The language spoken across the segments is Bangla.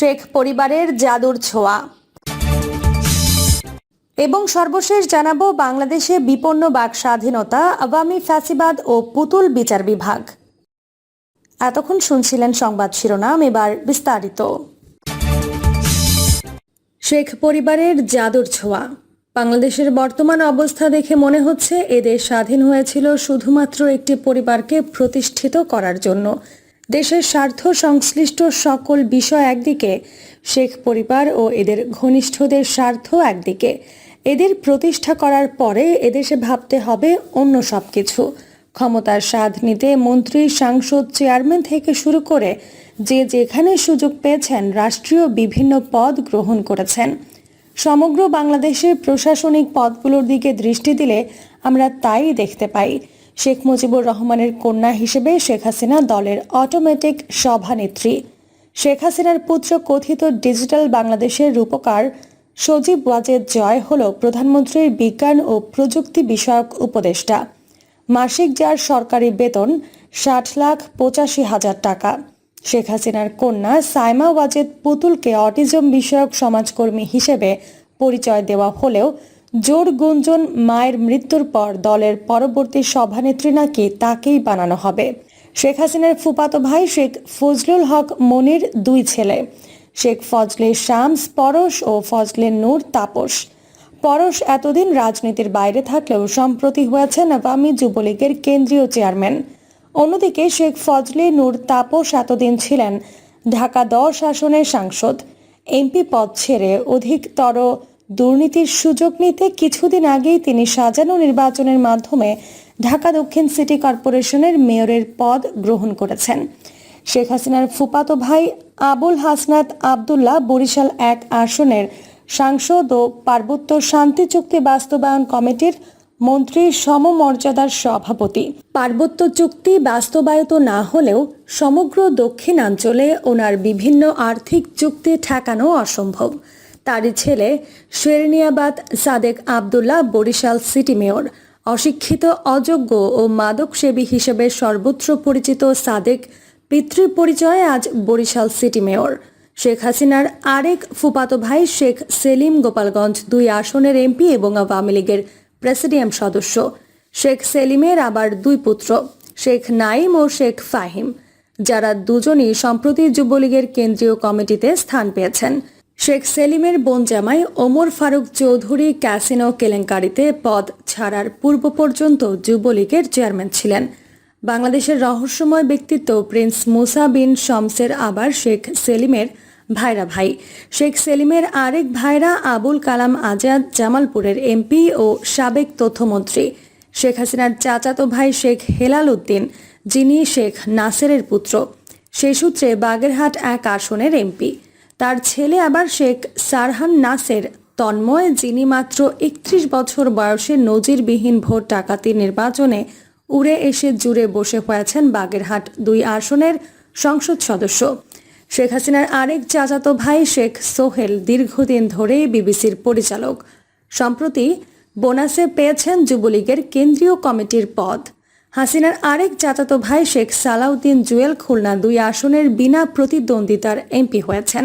শেখ পরিবারের জাদুর ছোঁয়া। এবং সর্বশেষ জানাব বাংলাদেশে বিপন্ন বাক স্বাধীনতা, আওয়ামী ফ্যাসিবাদ ও পুতুল বিচার বিভাগ। এতক্ষণ শুনছিলেন সংবাদ শিরোনাম, এবার বিস্তারিত। শেখ পরিবারের জাদুর ছোঁয়া। বাংলাদেশের বর্তমান অবস্থা দেখে মনে হচ্ছে এদেশ স্বাধীন হয়েছিল শুধুমাত্র একটি পরিবারকে প্রতিষ্ঠিত করার জন্য। দেশের স্বার্থ সংশ্লিষ্ট সকল বিষয় একদিকে, শেখ পরিবার ও এদের ঘনিষ্ঠদের স্বার্থ একদিকে। এদের প্রতিষ্ঠা করার পরে এদেশে ভাবতে হবে অন্য সব কিছু ক্ষমতার স্বাদ নিতে মন্ত্রী, সাংসদ, চেয়ারম্যান থেকে শুরু করে যে যেখানে সুযোগ পেয়েছেন রাষ্ট্রীয় বিভিন্ন পদ গ্রহণ করেছেন। সমগ্র বাংলাদেশের প্রশাসনিক পদগুলোর দিকে দৃষ্টি দিলে আমরা তাই দেখতে পাই। শেখ মুজিবুর রহমানের কন্যা হিসেবে শেখ হাসিনা দলের অটোমেটিক সভানেত্রী। শেখ হাসিনার পুত্র কথিত ডিজিটাল বাংলাদেশের রূপকার সজীব ওয়াজেদ জয় হল প্রধানমন্ত্রীর বিজ্ঞান ও প্রযুক্তি বিষয়ক উপদেষ্টা। মাসিক যার সরকারি বেতন ষাট লাখ পঁচাশি হাজার টাকা। শেখ হাসিনার কন্যা সাইমা ওয়াজেদ পুতুলকে অটিজম বিষয়ক সমাজকর্মী হিসেবে পরিচয় দেওয়া হলেও জোর গুঞ্জন মায়ের মৃত্যুর পর দলের পরবর্তী সভানেত্রী নাকি তাকেই বানানো হবে। শেখ হাসিনার ফুপাতো ভাই শেখ ফজলুল হক মনির দুই ছেলে। শেখ ফজলে শামস পরশ ও ফজলে নূর তাপস। পরশ এতদিন রাজনীতির বাইরে থাকলেও সম্প্রতি হয়েছেন আওয়ামী যুবলীগের কেন্দ্রীয় চেয়ারম্যান। অন্যদিকে শেখ ফজলে নূর তাপস এতদিন ছিলেন ঢাকা দশ আসনের সাংসদ। এমপি পদ ছেড়ে অধিকতর দুর্নীতির সুযোগ নিতে কিছুদিন আগেই তিনি সাজানো নির্বাচনের মাধ্যমে ঢাকা দক্ষিণ সিটি কর্পোরেশনের মেয়রের পদ গ্রহণ করেছেন। শেখ হাসিনার ফুপাতো ভাই আবুল হাসনাত আবদুল্লাহ বরিশাল এক আসনের সাংসদ ও পার্বত্য শান্তি চুক্তি বাস্তবায়ন কমিটির মন্ত্রী সমমর্যাদার সভাপতি। পার্বত্য চুক্তি বাস্তবায়িত না হলেও সমগ্র দক্ষিণাঞ্চলে ওনার বিভিন্ন আর্থিক চুক্তি ঠেকানো অসম্ভব। তারই ছেলে শেরনিয়াবাদ সাদেক আবদুল্লাহ বরিশাল সিটি মেয়র। অশিক্ষিত, অযোগ্য ও মাদকসেবী হিসেবে সর্বত্র পরিচিত সাদেক পিতৃ পরিচয়ে আজ বরিশাল সিটি মেয়র। শেখ হাসিনার আরেক ফুপাতো ভাই শেখ সেলিম গোপালগঞ্জ দুই আসনের এমপি এবং আওয়ামী লীগের প্রেসিডিয়াম সদস্য। শেখ সেলিমের আবার দুই পুত্র, শেখ নাইম ও শেখ ফাহিম, যারা দুজনই সম্প্রতি যুবলীগের কেন্দ্রীয় কমিটিতে স্থান পেয়েছেন। শেখ সেলিমের বোন জামাই ওমর ফারুক চৌধুরী ক্যাসিনো কেলেঙ্কারিতে পদ ছাড়ার পূর্ব পর্যন্ত যুবলীগের চেয়ারম্যান ছিলেন। বাংলাদেশের রহস্যময় ব্যক্তিত্ব প্রিন্স মুসা বিন শমসের আবার শেখ সেলিমের ভাইরা ভাই। শেখ সেলিমের আরেক ভাইরা আবুল কালাম আজাদ, জামালপুরের এমপি ও সাবেক তথ্যমন্ত্রী। শেখ হাসিনার চাচাতো ভাই শেখ হেলাল উদ্দিন, যিনি শেখ নাসেরের পুত্র। সে সূত্রে বাগেরহাট এক আসনের এমপি। তার ছেলে আবার শেখ সারহান নাসের তন্ময়, যিনি মাত্র একত্রিশ বছর বয়সে নজিরবিহীন ভোট ডাকাতি নির্বাচনে উড়ে এসে জুড়ে বসে হয়েছেন বাগেরহাট দুই আসনের সংসদ সদস্য। শেখ হাসিনার আরেক চাচাতো ভাই শেখ সোহেল দীর্ঘদিন ধরেই বিবিসির পরিচালক। সম্প্রতি বোনাসে পেয়েছেন যুবলীগের কেন্দ্রীয় কমিটির পদ। হাসিনার আরেক চাচাতো ভাই শেখ সালাউদ্দিন জুয়েল খুলনা দুই আসনের বিনা প্রতিদ্বন্দ্বিতার এমপি হয়েছেন।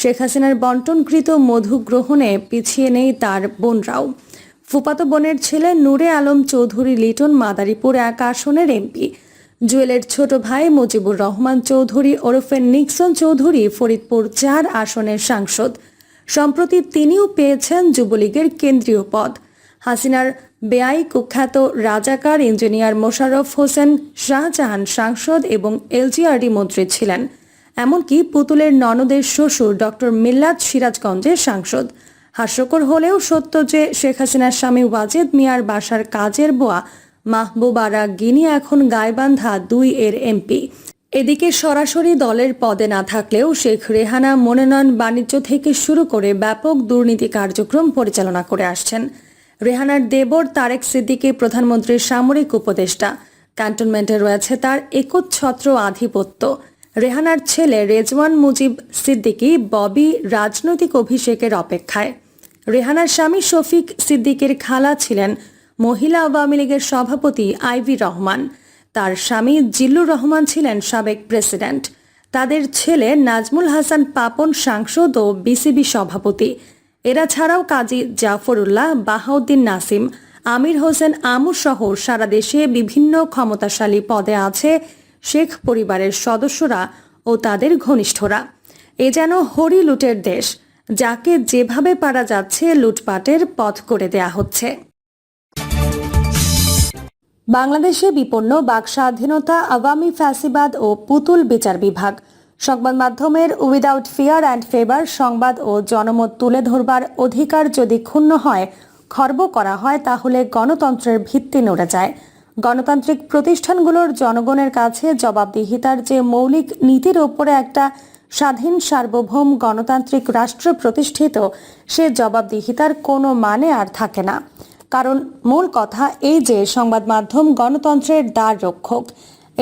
শেখ হাসিনার বন্টনকৃত মধু গ্রহণে পিছিয়ে নেই তার বোনরাও। ফুপাতো বোনের ছেলে নূরে আলম চৌধুরী লিটন মাদারীপুর এক আসনের এমপি। জুয়েলের ছোট ভাই মুজিবুর রহমান চৌধুরী ওরফে নিক্সন চৌধুরী ফরিদপুর চার আসনের সাংসদ। সম্প্রতি তিনিও পেয়েছেন যুবলীগের কেন্দ্রীয় পদ। হাসিনার বেআই কুখ্যাত রাজাকার ইঞ্জিনিয়ার মোশাররফ হোসেন শাহজাহান সাংসদ এবং এলজিআরডি মন্ত্রী ছিলেন, এমনকি পুতুলের ননদের শ্বশুর ডক্টর মিল্লাত সিরাজগঞ্জের সাংসদ। হাস্যকর হলেও সত্য যে শেখ হাসিনার স্বামী ওয়াজেদ মিয়ার বাসার কাজের বোয়া মাহবুবারা গিনি এখন গায়বান্ধা দুই এর এমপি। এদিকে সরাসরি দলের পদে না থাকলেও শেখ রেহানা মনোনয়ন বাণিজ্য থেকে শুরু করে ব্যাপক দুর্নীতি কার্যক্রম পরিচালনা করে আসছেন। রেহানার দেবর তারেক সিদ্দিকী প্রধানমন্ত্রীর সামরিক উপদেষ্টা। ক্যান্টনমেন্টে রয়েছে তার একচ্ছত্র আধিপত্য। রেহানার ছেলে রেজওয়ান মুজিব সিদ্দিকী ববি রাজনৈতিক অভিষেকের অপেক্ষায়। রেহানার স্বামী শফিক সিদ্দিকের খালা ছিলেন মহিলা আওয়ামী লীগের সভাপতি আইভি রহমান। তার স্বামী জিল্লুর রহমান ছিলেন সাবেক প্রেসিডেন্ট। তাদের ছেলে নাজমুল হাসান পাপন সাংসদ ও বিসিবি সভাপতি। এরা ছাড়াও কাজী জাফরুল্লাহ, বাহাউদ্দিন নাসিম, আমির হোসেন আমুর সহ সারা দেশে বিভিন্ন ক্ষমতাশালী পদে আছে শেখ পরিবারের সদস্যরা ও তাদের ঘনিষ্ঠরা। এ যেন হরি লুটের দেশ, যাকে যেভাবে পারা যাচ্ছে লুটপাটের পথ করে দেয়া হচ্ছে। বাংলাদেশে বিপন্ন বাক স্বাধীনতা আওয়ামী ফ্যাসিবাদ ও পুতুল বিচার বিভাগ সংবাদ মাধ্যমের উইদাউট ফিয়ার অ্যান্ড ফেভার সংবাদ ও জনমত তুলে ধরবার অধিকার যদি ক্ষুণ্ণ হয়, খর্ব করা হয়, তাহলে গণতন্ত্রের ভিত্তি নড়ে যায়। গণতান্ত্রিক প্রতিষ্ঠানগুলোর জনগণের কাছে জবাবদিহিতার যে মৌলিক নীতির ওপরে একটা স্বাধীন সার্বভৌম গণতান্ত্রিক রাষ্ট্র প্রতিষ্ঠিত, সে জবাবদিহিতার কোনো মানে আর থাকে না। কারণ মূল কথা এই যে সংবাদ মাধ্যম গণতন্ত্রের দ্বার রক্ষক।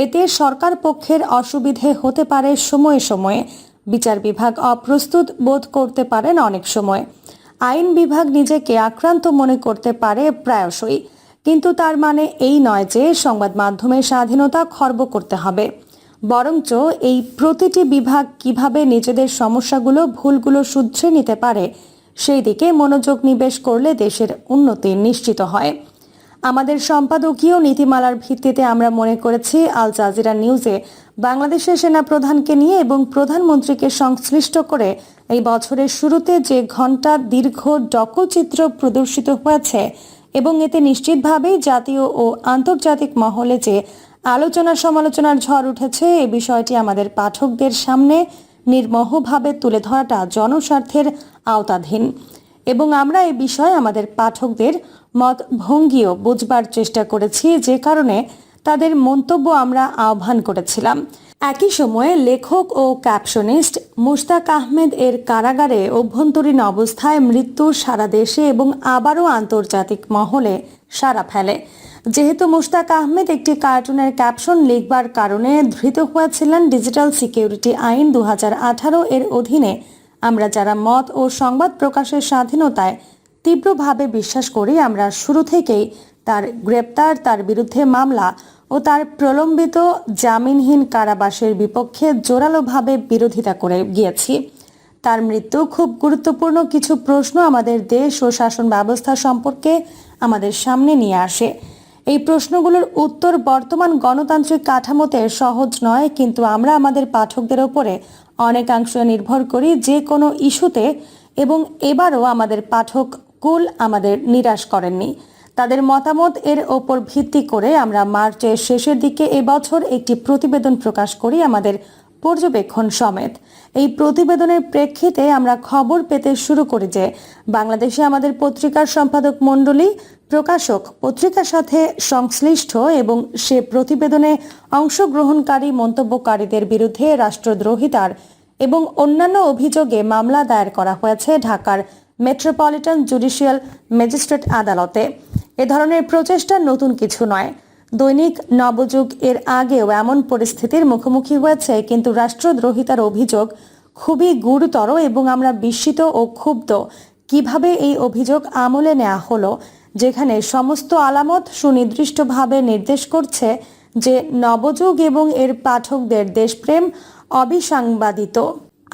এতে সরকার পক্ষের অসুবিধে হতে পারে সময়ে সময়ে। বিচার বিভাগ অপ্রস্তুত বোধ করতে পারেন অনেক সময়। আইন বিভাগ নিজেকে আক্রান্ত মনে করতে পারে প্রায়শই। কিন্তু তার মানে এই নয় যে সংবাদ মাধ্যমের স্বাধীনতা খর্ব করতে হবে। বরঞ্চ এই প্রতিটি বিভাগ কীভাবে নিজেদের সমস্যাগুলো, ভুলগুলো শুধরে নিতে পারে, সেই দিকে মনোযোগ নিবেশ করলে দেশের উন্নতি নিশ্চিত হয়। আমাদের সম্পাদকীয় নীতিমালার ভিত্তিতে আমরা মনে করেছি, আল জাজিরা নিউজে বাংলাদেশের সেনা প্রধানকে নিয়ে এবং প্রধানমন্ত্রীকে সংশ্লিষ্ট করে এই বছরের শুরুতে যে ঘণ্টা দীর্ঘ ডকচিত্র প্রদর্শিত হয়েছে এবং এতে নিশ্চিতভাবেই জাতীয় ও আন্তর্জাতিক মহলে যে আলোচনা সমালোচনার ঝড় উঠেছে এই বিষয়টি আমাদের পাঠকদের সামনে নির্মোহভাবে তুলে ধরাটা জনস্বার্থের আওতাধীন। এবং আমরা এই বিষয়ে আমাদের পাঠকদের মত ভঙ্গিও বুঝবার চেষ্টা করেছি, যে কারণে তাদের মন্তব্য আমরা আহ্বান করেছিলাম। একই সময়ে লেখক ও ক্যাপশনিস্ট মুশতাক আহমেদ এর কারাগারে অভ্যন্তরীণ অবস্থায় মৃত্যু সারা দেশে এবং আবারও আন্তর্জাতিক মহলে সারা ফেলে। যেহেতু মুশতাক আহমেদ একটি কার্টুনের ক্যাপশন লিখবার কারণে ধৃত হয়েছিলেন ডিজিটাল সিকিউরিটি আইন দু হাজার আঠারো এর অধীনে আমরা যারা মত ও সংবাদ প্রকাশের স্বাধীনতায় তীব্রভাবে বিশ্বাস করি, আমরা শুরু থেকেই তার গ্রেপ্তার, তার বিরুদ্ধে মামলা ও তার প্রলম্বিত জামিনহীন কারাবাসের বিপক্ষে জোরালোভাবে বিরোধিতা করে গিয়েছি। তার মৃত্যু খুব গুরুত্বপূর্ণ কিছু প্রশ্ন আমাদের দেশ ও শাসন ব্যবস্থা সম্পর্কে আমাদের সামনে নিয়ে আসে। এই প্রশ্নগুলোর উত্তর বর্তমান গণতান্ত্রিক কাঠামোতে সহজ নয়, কিন্তু আমরা আমাদের পাঠকদের ওপরে অনেকাংশ নির্ভর করি যে কোনো ইস্যুতে এবং এবারও আমাদের পাঠক কুল আমাদের নিরাশ করেননি। তাদের মতামত এর ওপর ভিত্তি করে আমরা মার্চের শেষের দিকে এবছর একটি প্রতিবেদন প্রকাশ করি। আমাদের পর্যবেক্ষণ সমেত। এই প্রতিবেদনের প্রেক্ষিতে আমরা খবর পেতে শুরু করি যে, বাংলাদেশে আমাদের পত্রিকার সম্পাদক মণ্ডলী, প্রকাশক পত্রিকার সাথে সংশ্লিষ্ট এবং সে প্রতিবেদনে অংশগ্রহণকারী মন্তব্যকারীদের বিরুদ্ধে রাষ্ট্রদ্রোহিতার এবং অন্যান্য অভিযোগে মামলা দায়ের করা হয়েছে ঢাকার মেট্রোপলিটন জুডিশিয়াল ম্যাজিস্ট্রেট আদালতে। এ ধরনের প্রচেষ্টা নতুন কিছু নয়। দৈনিক নবযুগ এর আগেও এমন পরিস্থিতির মুখোমুখি হয়েছে, কিন্তু রাষ্ট্রদ্রোহিতার অভিযোগ খুবই গুরুতর এবং আমরা বিস্মিত ও ক্ষুব্ধ। কীভাবে এই অভিযোগ আমলে নেওয়া হলো, যেখানে সমস্ত আলামত সুনির্দিষ্টভাবে নির্দেশ করছে যে নবযুগ এবং এর পাঠকদের দেশপ্রেম অবিসাংবাদিত।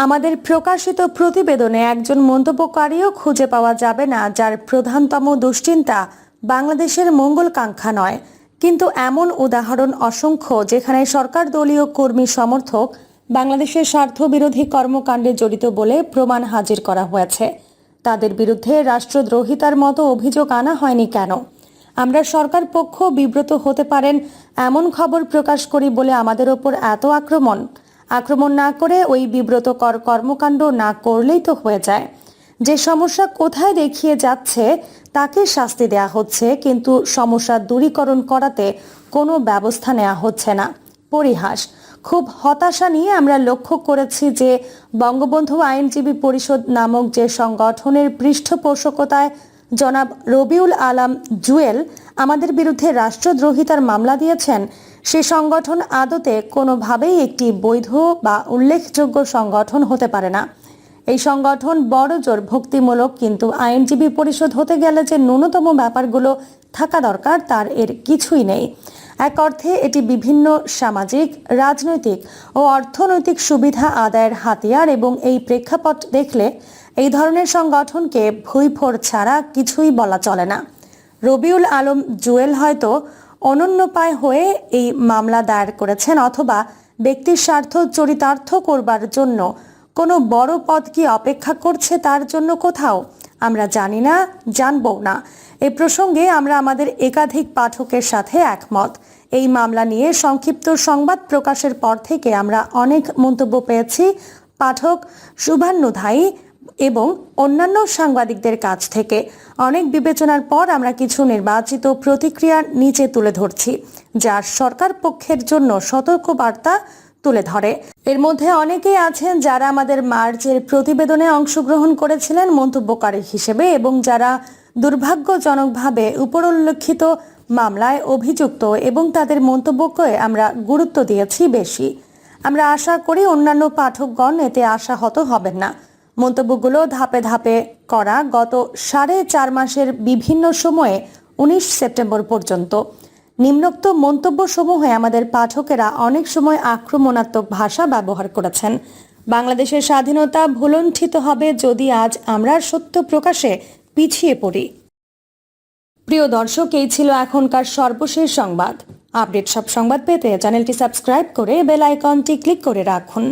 আমাদের প্রকাশিত প্রতিবেদনে একজন মন্তব্যকারীও খুঁজে পাওয়া যাবে না, যার প্রধানতম দুশ্চিন্তা বাংলাদেশের মঙ্গলকাঙ্ক্ষা নয়। কিন্তু এমন উদাহরণ অসংখ্য যেখানে সরকার দলীয় কর্মী সমর্থক বাংলাদেশের স্বার্থবিরোধী কর্মকাণ্ডে জড়িত বলে প্রমাণ হাজির করা হয়েছে। তাদের বিরুদ্ধে রাষ্ট্রদ্রোহিতার মতো অভিযোগ আনা হয়নি কেন? আমরা সরকার পক্ষ বিব্রত হতে পারেন এমন খবর প্রকাশ করি বলে আমাদের ওপর এত আক্রমণ? আক্রমণ না করে ওই বিব্রতকর কর্মকাণ্ড না করলেই তো হয়ে যায়। যে সমস্যা কোথায় দেখিয়ে যাচ্ছে তাকে শাস্তি দেয়া হচ্ছে, কিন্তু সমস্যা দূরীকরণ করাতে কোনো ব্যবস্থা নেওয়া হচ্ছে না। পরিহাস, খুব হতাশা নিয়ে আমরা লক্ষ্য করেছি যে বঙ্গবন্ধু আইনজীবী পরিষদ নামক যে সংগঠনের পৃষ্ঠপোষকতায় জনাব রবিউল আলাম জুয়েল আমাদের বিরুদ্ধে রাষ্ট্রদ্রোহিতার মামলা দিয়েছেন, সে সংগঠন আদতে কোনোভাবেই একটি বৈধ বা উল্লেখযোগ্য সংগঠন হতে পারে না। এই সংগঠন বড় জোর ভক্তিমূলক, কিন্তু আইনজীবী পরিষদ হতে গেলে যে ন্যূনতম ব্যাপারগুলো থাকা দরকার, তার এর কিছুই নেই। এক অর্থে, এটি বিভিন্ন সামাজিক, রাজনৈতিক ও অর্থনৈতিক সুবিধা আদায়ের হাতিয়ার এবং এই প্রেক্ষাপট দেখলে এই ধরনের সংগঠনকে ভুইফোর ছাড়া কিছুই বলা চলে না। রবিউল আলম জুয়েল হয়তো অনন্যপায় হয়ে এই মামলা দায়ের করেছেন অথবা ব্যক্তির স্বার্থ চরিতার্থ করবার জন্য কোনো বড় পদ কি অপেক্ষা করছে তার জন্য কোথাও? আমরা জানি না জানব না। এ প্রসঙ্গে আমরা আমাদের একাধিক পাঠকের সাথে একমত। এই মামলা নিয়ে সংক্ষিপ্ত সংবাদ প্রকাশের পর থেকে আমরা অনেক মন্তব্য পেয়েছি পাঠক শুভান্নুধায়ী এবং অন্যান্য সাংবাদিকদের কাছ থেকে। অনেক বিবেচনার পর আমরা কিছু নির্বাচিত প্রতিক্রিয়া নিচে তুলে ধরছি যা সরকার পক্ষের জন্য সতর্কবার্তা তুলে ধরে। এর মধ্যে অনেকেই আছেন যারা আমাদের মার্চের প্রতিবেদনে অংশগ্রহণ করেছিলেন মন্তব্যকারী হিসেবে এবং যারা দুর্ভাগ্যজনকভাবে উপরোল্লেখিত মামলায় অভিযুক্ত এবং তাদের মন্তব্যকে আমরা গুরুত্ব দিয়েছি বেশি। আমরা আশা করি অন্যান্য পাঠকগণ এতে আশাহত হবেন না। মন্তব্যগুলো ধাপে ধাপে করা গত সাড়ে চার মাসের বিভিন্ন সময়ে উনিশ সেপ্টেম্বর পর্যন্ত। নিম্নোক্ত মন্তব্যসমূহে আমাদের পাঠকেরা অনেক সময় আক্রমণাত্মক ভাষা ব্যবহার করেছেন। বাংলাদেশের স্বাধীনতা ভুলণ্ঠিত হবে যদি আজ আমরা সত্য প্রকাশে পিছিয়ে পড়ি। প্রিয় দর্শক, এই ছিল এখনকার সর্বশেষ সংবাদ। আপডেট সব সংবাদ পেতে চ্যানেলটি সাবস্ক্রাইব করে বেল আইকনটি ক্লিক করে রাখুন।